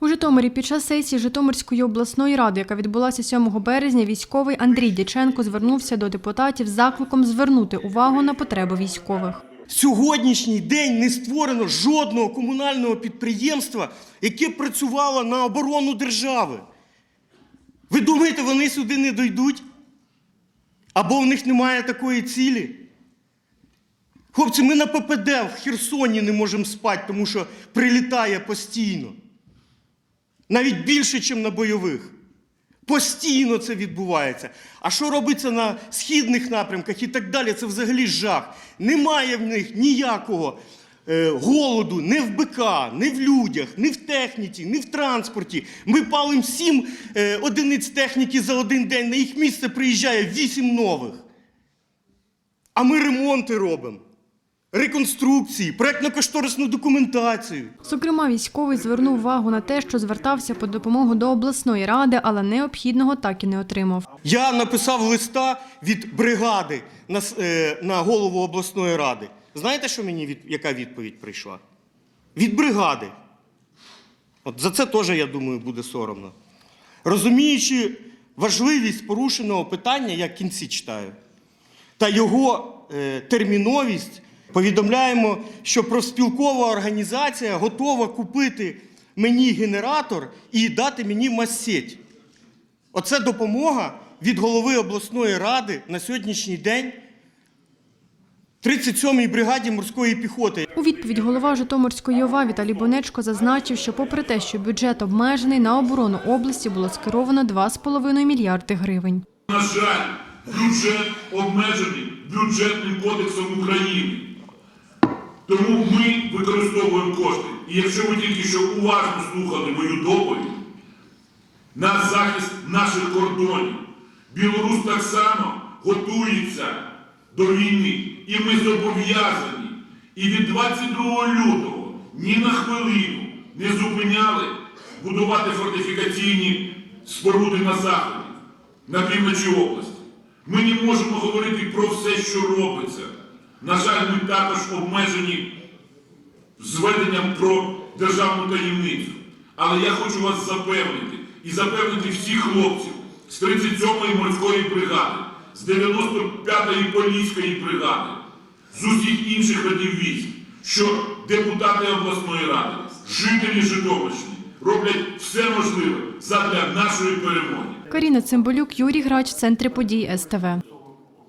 У Житомирі під час сесії Житомирської обласної ради, яка відбулася 7 березня, військовий Андрій Дяченко звернувся до депутатів з закликом звернути увагу на потреби військових. Сьогоднішній день не створено жодного комунального підприємства, яке працювало на оборону держави. Ви думаєте, вони сюди не дійдуть? Або в них немає такої цілі? Хлопці, ми на ППД в Херсоні не можемо спати, тому що прилітає постійно. Навіть більше, ніж на бойових. Постійно це відбувається. А що робиться на східних напрямках і так далі, це взагалі жах. Немає в них ніякого е, голоду ні в БК, ні в людях, ні в техніці, ні в транспорті. Ми палимо сім е, одиниць техніки за один день, на їх місце приїжджає вісім нових. А ми ремонти робимо, реконструкції, проєктно-кошторисну документацію. Зокрема, військовий звернув увагу на те, що звертався по допомогу до обласної ради, але необхідного так і не отримав. Я написав листа від бригади на, е, на голову обласної ради. Знаєте, що мені від, яка відповідь прийшла? Від бригади. От за це теж, я думаю, буде соромно. Розуміючи важливість порушеного питання, я в кінці читаю, та його е, терміновість, повідомляємо, що профспілкова організація готова купити мені генератор і дати мені массеть. Оце допомога від голови обласної ради на сьогоднішній день 37-й бригаді морської піхоти. У відповідь голова Житомирської ОВА Віталій Бонечко зазначив, що попри те, що бюджет обмежений, на оборону області було скеровано 2,5 мільярди гривень. На жаль, бюджет обмежений бюджетним кодексом України. Тому ми використовуємо кошти. І якщо ви тільки що уважно слухали мою доповідь на захист наших кордонів, Білорусь так само готується до війни. І ми зобов'язані. І від 22 лютого ні на хвилину не зупиняли будувати фортифікаційні споруди на заході на півночі області. Ми не можемо говорити про все, що робиться. На жаль, ми також обмежені зведенням про державну таємницю. Але я хочу вас запевнити і запевнити всіх хлопців з 37-ї морської бригади, з 95-ї поліської бригади, з усіх інших родів військ, що депутати обласної ради, жителі Житомирщини роблять все можливе задля нашої перемоги. Каріна Цимбалюк, Юрій Грач, в центрі подій СТВ.